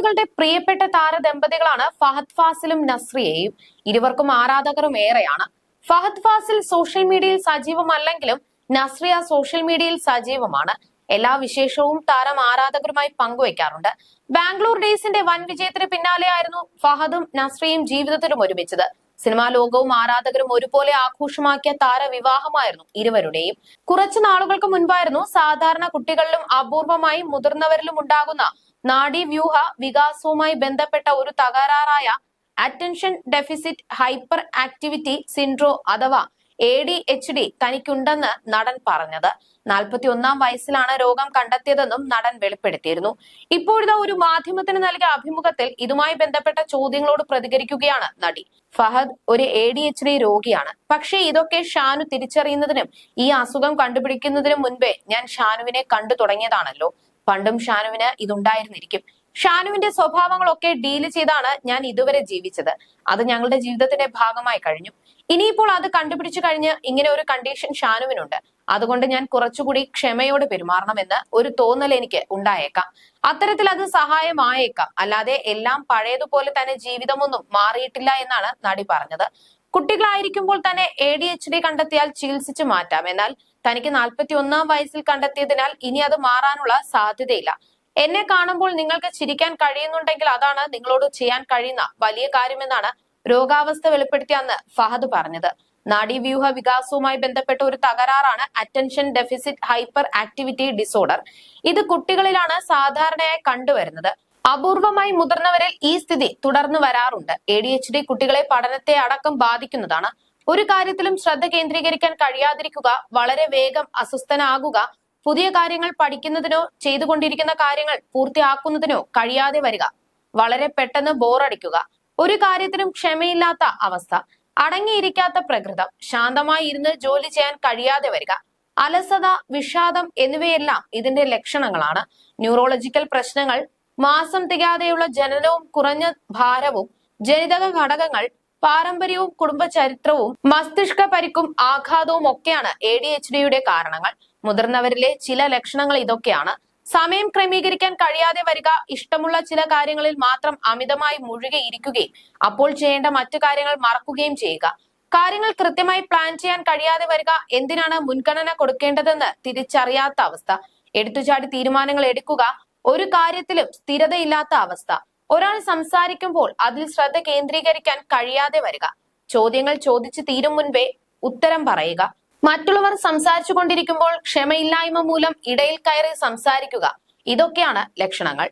മലയാളികളുടെ പ്രിയപ്പെട്ട താരദമ്പതികളാണ് ഫഹദ് ഫാസിലും നസ്രിയയും. ഇരുവർക്കും ആരാധകരും ഏറെയാണ്. ഫഹദ് ഫാസിൽ സോഷ്യൽ മീഡിയയിൽ സജീവമല്ലെങ്കിലും നസ്രിയ സോഷ്യൽ മീഡിയയിൽ സജീവമാണ്. എല്ലാ വിശേഷവും താരം ആരാധകരുമായി പങ്കുവയ്ക്കാറുണ്ട്. ബാംഗ്ലൂർ ഡേയ്സിന്റെ വൻ വിജയത്തിന് പിന്നാലെയായിരുന്നു ഫഹദും നസ്രിയും ജീവിതത്തിലും ഒരുമിച്ചത്. സിനിമാ ലോകവും ആരാധകരും ഒരുപോലെ ആഘോഷമാക്കിയ താരവിവാഹമായിരുന്നു ഇരുവരുടെയും. കുറച്ചു നാളുകൾക്ക് മുൻപായിരുന്നു സാധാരണ കുട്ടികളിലും അപൂർവമായി മുതിർന്നവരിലും ഉണ്ടാകുന്ന നാഡീവ്യൂഹ വികാസവുമായി ബന്ധപ്പെട്ട ഒരു തകരാറായ attention deficit hyper activity syndrome അഥവാ എ ഡി എച്ച് ഡി തനിക്കുണ്ടെന്ന് നടൻ പറഞ്ഞത്. നാൽപ്പത്തി ഒന്നാം വയസ്സിലാണ് രോഗം കണ്ടെത്തിയതെന്നും നടൻ വെളിപ്പെടുത്തിയിരുന്നു. ഇപ്പോഴത്തെ ഒരു മാധ്യമത്തിന് നൽകിയ അഭിമുഖത്തിൽ ഇതുമായി ബന്ധപ്പെട്ട ചോദ്യങ്ങളോട് പ്രതികരിക്കുകയാണ് നടി. ഫഹദ് ഒരു എ ഡി എച്ച് ഡി രോഗിയാണ്. പക്ഷേ ഇതൊക്കെ ഷാനു തിരിച്ചറിയുന്നതിനും ഈ അസുഖം കണ്ടുപിടിക്കുന്നതിനും മുൻപേ ഞാൻ ഷാനുവിനെ കണ്ടു തുടങ്ങിയതാണല്ലോ. പണ്ടും ഷാനുവിന് ഇതുണ്ടായിരുന്നിരിക്കും. ഷാനുവിന്റെ സ്വഭാവങ്ങളൊക്കെ ഡീൽ ചെയ്താണ് ഞാൻ ഇതുവരെ ജീവിച്ചത്. അത് ഞങ്ങളുടെ ജീവിതത്തിന്റെ ഭാഗമായി കഴിഞ്ഞു. ഇനിയിപ്പോൾ അത് കണ്ടുപിടിച്ചു കഴിഞ്ഞ് ഇങ്ങനെ ഒരു കണ്ടീഷൻ ഷാനുവിനുണ്ട്. അതുകൊണ്ട് ഞാൻ കുറച്ചുകൂടി ക്ഷമയോടെ പെരുമാറണമെന്ന് ഒരു തോന്നൽ എനിക്ക് ഉണ്ടായേക്കാം. അത്തരത്തിൽ അത് സഹായമായേക്കാം. അല്ലാതെ എല്ലാം പഴയതുപോലെ തന്നെ ജീവിതമൊന്നും മാറിയിട്ടില്ല എന്നാണ് നടി പറഞ്ഞത്. കുട്ടികളായിരിക്കുമ്പോൾ തന്നെ എ ഡി എച്ച് ഡി കണ്ടെത്തിയാൽ ചികിത്സിച്ചു മാറ്റാം. എന്നാൽ തനിക്ക് നാൽപ്പത്തി ഒന്നാം വയസ്സിൽ കണ്ടെത്തിയതിനാൽ ഇനി അത് മാറാനുള്ള സാധ്യതയില്ല. എന്നെ കാണുമ്പോൾ നിങ്ങൾക്ക് ചിരിക്കാൻ കഴിയുന്നുണ്ടെങ്കിൽ അതാണ് നിങ്ങളോട് ചെയ്യാൻ കഴിയുന്ന വലിയ കാര്യമെന്നാണ് രോഗാവസ്ഥ വെളിപ്പെടുത്തിയ അന്ന് ഫഹദ് പറഞ്ഞത്. നാഡീവ്യൂഹ വികാസവുമായി ബന്ധപ്പെട്ട ഒരു തകരാറാണ് attention deficit hyper activity disorder ഇത് കുട്ടികളിലാണ് സാധാരണയായി കണ്ടുവരുന്നത്. അപൂർവമായി മുതിർന്നവരിൽ ഈ സ്ഥിതി തുടർന്നു വരാറുണ്ട്. എ ഡി എച്ച് ഡി കുട്ടികളെ പഠനത്തെ അടക്കം ബാധിക്കുന്നതാണ്. ഒരു കാര്യത്തിലും ശ്രദ്ധ കേന്ദ്രീകരിക്കാൻ കഴിയാതിരിക്കുക വളരെ വേഗം അസ്വസ്ഥനാകുക പുതിയ കാര്യങ്ങൾ പഠിക്കുന്നതിനോ ചെയ്തുകൊണ്ടിരിക്കുന്ന കാര്യങ്ങൾ പൂർത്തിയാക്കുന്നതിനോ കഴിയാതെ വരിക വളരെ പെട്ടെന്ന് ബോറടിക്കുക ഒരു കാര്യത്തിനും ക്ഷമയില്ലാത്ത അവസ്ഥ. അടങ്ങിയിരിക്കാത്ത പ്രകൃതം. ശാന്തമായി ഇരുന്ന് ജോലി ചെയ്യാൻ കഴിയാതെ വരിക. അലസത വിഷാദം എന്നിവയെല്ലാം ഇതിന്റെ ലക്ഷണങ്ങളാണ്. ന്യൂറോളജിക്കൽ പ്രശ്നങ്ങൾ മാസം തികയാതെയുള്ള ജനനവും കുറഞ്ഞ ഭാരവും ജനിതക ഘടകങ്ങൾ പാരമ്പര്യവും കുടുംബ ചരിത്രവും മസ്തിഷ്ക പരിക്കും ആഘാതവും ഒക്കെയാണ് എ ഡി എച്ച് ഡിയുടെ കാരണങ്ങൾ. മുതിർന്നവരിലെ ചില ലക്ഷണങ്ങൾ ഇതൊക്കെയാണ്. സമയം ക്രമീകരിക്കാൻ കഴിയാതെ വരിക ഇഷ്ടമുള്ള ചില കാര്യങ്ങളിൽ മാത്രം അമിതമായി മുഴുകിയിരിക്കുകയും അപ്പോൾ ചെയ്യേണ്ട മറ്റു കാര്യങ്ങൾ മറക്കുകയും ചെയ്യുക. കാര്യങ്ങൾ കൃത്യമായി പ്ലാൻ ചെയ്യാൻ കഴിയാതെ വരിക എന്തിനാണ് മുൻഗണന കൊടുക്കേണ്ടതെന്ന് തിരിച്ചറിയാത്ത അവസ്ഥ. എടുത്തുചാടി തീരുമാനങ്ങൾ എടുക്കുക ഒരു കാര്യത്തിലും സ്ഥിരതയില്ലാത്ത അവസ്ഥ. ഒരാൾ സംസാരിക്കുമ്പോൾ അതിൽ ശ്രദ്ധ കേന്ദ്രീകരിക്കാൻ കഴിയാതെ വരിക. ചോദ്യങ്ങൾ ചോദിച്ചു തീരും മുൻപേ ഉത്തരം പറയുക. മറ്റുള്ളവർ സംസാരിച്ചു കൊണ്ടിരിക്കുമ്പോൾ ക്ഷമയില്ലായ്മ മൂലം ഇടയിൽ കയറി സംസാരിക്കുക. ഇതൊക്കെയാണ് ലക്ഷണങ്ങൾ.